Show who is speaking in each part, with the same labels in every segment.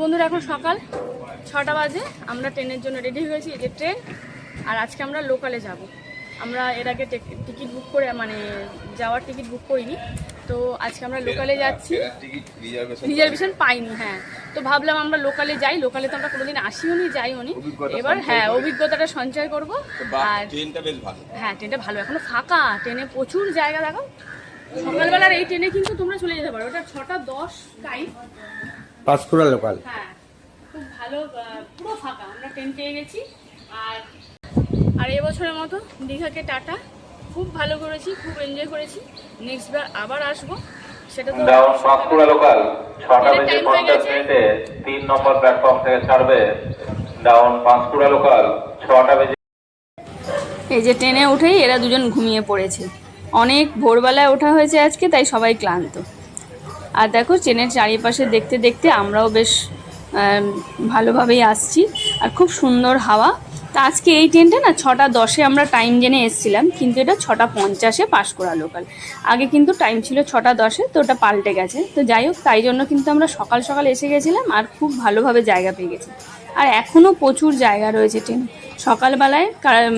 Speaker 1: বন্ধুরা এখন সকাল ছটা বাজে। আমরা ট্রেনের জন্য রেডি হয়ে গেছি এই যে ট্রেন। আর আজকে আমরা লোকালে যাব। আমরা এর আগে টিকিট বুক করে মানে যাওয়ার টিকিট বুক করিনি। তো আজকে আমরা লোকালে যাচ্ছি। রিজার্ভেশন পাইনি। হ্যাঁ। তো ভাবলাম আমরা লোকালে যাই। লোকালে তো আমরা কোনোদিন আসিও নি যাইও নি। এবার হ্যাঁ অভিজ্ঞতাটা সঞ্চয় করব। আর
Speaker 2: ট্রেনটা বেশ ভালো।
Speaker 1: হ্যাঁ ট্রেনটা ভালো। এখনও ফাঁকা। ট্রেনে প্রচুর জায়গা দেখো। সকালবেলার এই ট্রেনে কিন্তু তোমরা চলে যেতে পারো। ওটা ছটা দশ টাইম
Speaker 3: পাঁচকুড়া লোকাল।
Speaker 1: হ্যাঁ খুব ভালো পুরো ফাঁকা আমরা ট্রেন পেয়ে গেছি। আর আর এবছরের মতো দীঘাকে টাটা। খুব ভালো করেছি খুব এনজয় করেছি। নেক্সট বার আবার আসব। সেটা তো
Speaker 4: পাঁশকুড়া লোকাল ছটা বেজে পঞ্চাশ মিনিটে তিন নম্বর প্ল্যাটফর্ম থেকে ছাড়বে ডাউন পাঁশকুড়া লোকাল ছটা বেজে
Speaker 1: এই যে ট্রেনে উঠেই এরা দুজন ঘুমিয়ে পড়েছে। অনেক ভোরবেলায় ওঠা হয়েছে আজকে তাই সবাই ক্লান্ত। আর দেখো ট্রেনের চারিপাশে দেখতে দেখতে আমরাও বেশ ভালোভাবেই আসছি। আর খুব সুন্দর হাওয়া। তা আজকে এই ট্রেনটা না ছটা দশে আমরা টাইম জেনে এসেছিলাম, কিন্তু এটা ছটা পঞ্চাশে পাশ করা লোকাল আগে কিন্তু টাইম ছিল ছটা দশে, তো ওটা পাল্টে গেছে। তো যাই হোক, তাই জন্য কিন্তু আমরা সকাল সকাল এসে গেছিলাম আর খুব ভালোভাবে জায়গা পেয়ে গেছি। আর এখনও প্রচুর জায়গা রয়েছে ট্রেন। সকালবেলায়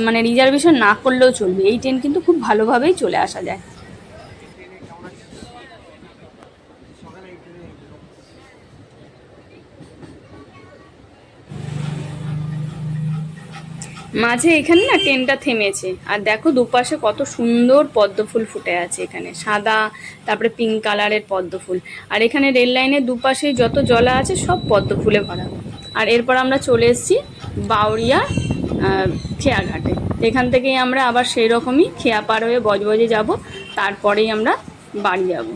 Speaker 1: মানে রিজার্ভেশন না করলেও চলবে। এই ট্রেন কিন্তু খুব ভালোভাবেই চলে আসা যায়। মাঝে এখানে না ট্রেনটা থেমেছে। আর দেখো দুপাশে কত সুন্দর পদ্ম ফুল ফুটে আছে এখানে। সাদা, তারপরে পিঙ্ক কালারের পদ্ম ফুল আর এখানে রেল লাইনের দুপাশে যত জলা আছে সব পদ্ম ফুলে ভরা। আর এরপর আমরা চলে এসেছি বাউরিয়া খেয়াঘাটে। এখান থেকেই আমরা আবার সেই রকমই খেয়া পার হয়ে বজবজে যাব। তারপরেই আমরা বাড়ি যাব।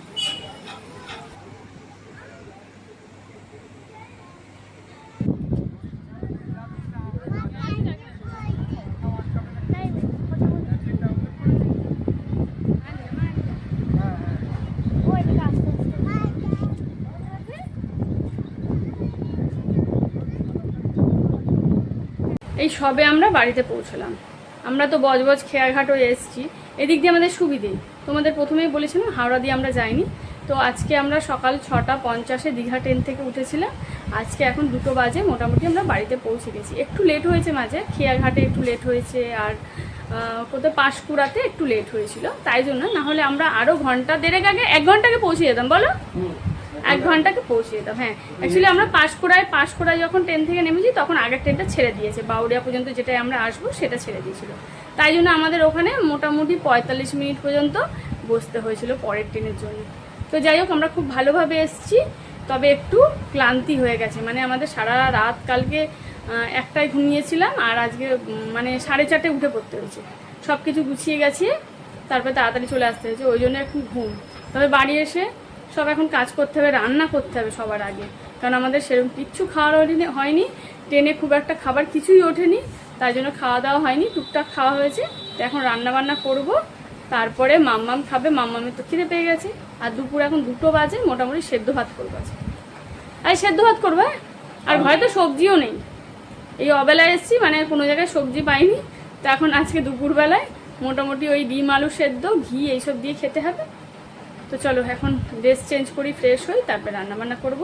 Speaker 1: এই সবে আমরা বাড়িতে পৌঁছলাম। আমরা তো বজবজ খেয়াঘাট হয়ে এসেছি। এদিক দিয়ে আমাদের সুবিধেই তোমাদের প্রথমেই বলেছিলাম, হাওড়া দিয়ে আমরা যাইনি। তো আজকে আমরা সকাল ছটা পঞ্চাশে দীঘা ট্রেন থেকে উঠেছিলাম। আজকে এখন দুটো বাজে, মোটামুটি আমরা বাড়িতে পৌঁছে গেছি। একটু লেট হয়েছে মাঝে খেয়াঘাটে একটু লেট হয়েছে আর কোথাও পাঁশকুড়াতে একটু লেট হয়েছিল। তাই জন্য না হলে আমরা আরও ঘণ্টা দেড়েক আগে, এক ঘন্টাকে পৌঁছে যেতাম, বলো? এক ঘন্টাকে পৌঁছে যেতাম হ্যাঁ। অ্যাকচুয়ালি আমরা পাঁশকুড়ায় পাঁশকুড়ায় যখন ট্রেন থেকে নেমেছি, তখন আগের ট্রেনটা ছেড়ে দিয়েছে। বাউরিয়া পর্যন্ত যেটাই আমরা আসব, সেটা ছেড়ে দিয়েছিল। তাই জন্য আমাদের ওখানে মোটামুটি পঁয়তাল্লিশ মিনিট পর্যন্ত বসতে হয়েছিল পরের ট্রেনের জন্য। তো যাই হোক, আমরা খুব ভালোভাবে এসেছি, তবে একটু ক্লান্তি হয়ে গেছে। মানে আমাদের সারা রাত কালকে একটাই ঘুমিয়েছিলাম, আর আজকে মানে সাড়ে চারটে উঠে পড়তে হয়েছে। সব কিছু গুছিয়ে গেছে, তারপরে তাড়াতাড়ি চলে আসতে হয়েছে, ওই জন্য একটু ঘুম। তবে বাড়ি এসে সব এখন কাজ করতে হবে, রান্না করতে হবে সবার আগে। কারণ আমাদের সেরকম কিচ্ছু খাওয়ার হয়নি- ট্রেনে খুব একটা খাবার কিছুই ওঠেনি তাই জন্য খাওয়া দাওয়া হয়নি, টুকটাক খাওয়া হয়েছে। তো এখন রান্না বান্না করব, তারপরে মাম্মাম খাবে, মাম্মামের তো খিদে পেয়ে গেছে। আর দুপুর এখন দুটো বাজে, মোটামুটি সেদ্ধ ভাত করব আছে আর সেদ্ধ ভাত করবে আর ঘরে তো সবজিও নেই। এই অবেলায় এসেছি মানে কোনো জায়গায় সবজি পাইনি। তো এখন আজকে দুপুরবেলায় মোটামুটি ওই ডিম, আলু সেদ্ধ, ঘি, এইসব দিয়ে খেতে হবে। তো চলো এখন ড্রেস চেঞ্জ করি ফ্রেশ হই তারপর রান্নাবান্না করব।